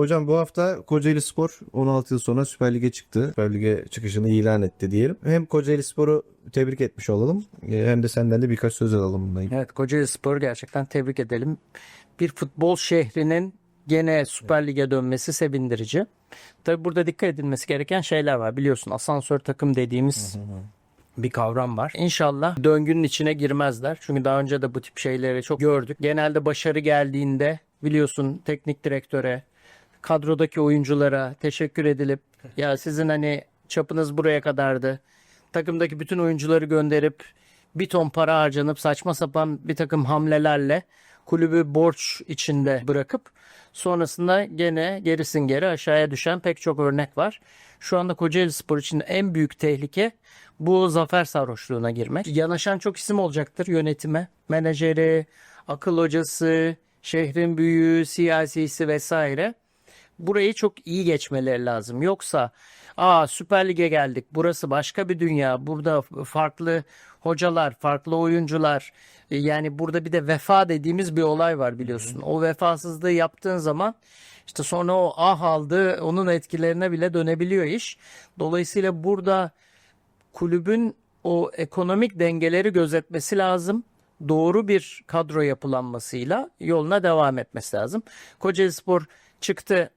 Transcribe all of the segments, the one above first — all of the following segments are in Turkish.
hocam bu hafta Kocaeli Spor 16 yıl sonra Süper Lig'e çıktı. Süper Lig'e çıkışını ilan etti diyelim. Hem Kocaeli Spor'u tebrik etmiş olalım e, hem de senden de birkaç söz alalım ilgili. Evet Kocaeli Spor gerçekten tebrik edelim. Bir futbol şehrinin gene Süper Lig'e dönmesi sevindirici. Tabi burada dikkat edilmesi gereken şeyler var. Biliyorsun asansör takım dediğimiz bir kavram var. İnşallah döngünün içine girmezler. Çünkü daha önce de bu tip şeyleri çok gördük. Genelde başarı geldiğinde biliyorsun teknik direktöre, kadrodaki oyunculara teşekkür edilip ya sizin hani çapınız buraya kadardı. Takımdaki bütün oyuncuları gönderip bir ton para harcanıp saçma sapan bir takım hamlelerle kulübü borç içinde bırakıp sonrasında gene gerisin geri aşağıya düşen pek çok örnek var. Şu anda Kocaeli Spor için en büyük tehlike bu zafer sarhoşluğuna girmek. Yanaşan çok isim olacaktır yönetime. Menajeri, akıl hocası, şehrin büyüğü, siyasisi vesaire burayı çok iyi geçmeleri lazım. Yoksa aa Süper Lig'e geldik. Burası başka bir dünya. Burada farklı hocalar, farklı oyuncular. E, Yani burada bir de vefa dediğimiz bir olay var biliyorsun. O vefasızlığı yaptığın zaman işte sonra o ah aldı onun etkilerine bile dönebiliyor iş. Dolayısıyla burada kulübün o ekonomik dengeleri gözetmesi lazım. Doğru bir kadro yapılanmasıyla yoluna devam etmesi lazım. Kocaeli Spor çıktı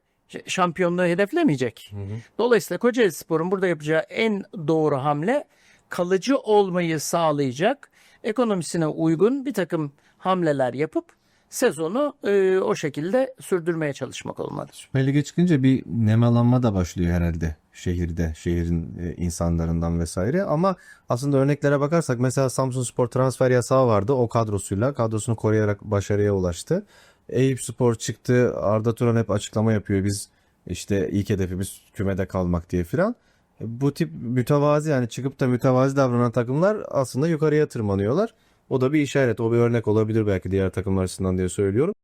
şampiyonluğu hedeflemeyecek. Dolayısıyla Kocaeli Spor'un burada yapacağı en doğru hamle kalıcı olmayı sağlayacak ekonomisine uygun bir takım hamleler yapıp sezonu e, o şekilde sürdürmeye çalışmak olmalı. Süper Lig'e çıkınca bir nemalanma da başlıyor herhalde şehirde, şehrin e, insanlarından vesaire. Ama aslında örneklere bakarsak mesela Samsun Spor transfer yasağı vardı o kadrosuyla. Kadrosunu koruyarak başarıya ulaştı. Eyüp Spor çıktı. Arda Turan hep açıklama yapıyor. Biz işte ilk hedefimiz kümede kalmak diye filan. Bu tip mütevazi yani çıkıp da mütevazi davranan takımlar aslında yukarıya tırmanıyorlar. O da bir işaret, o bir örnek olabilir belki diğer takımlar açısından diye söylüyorum.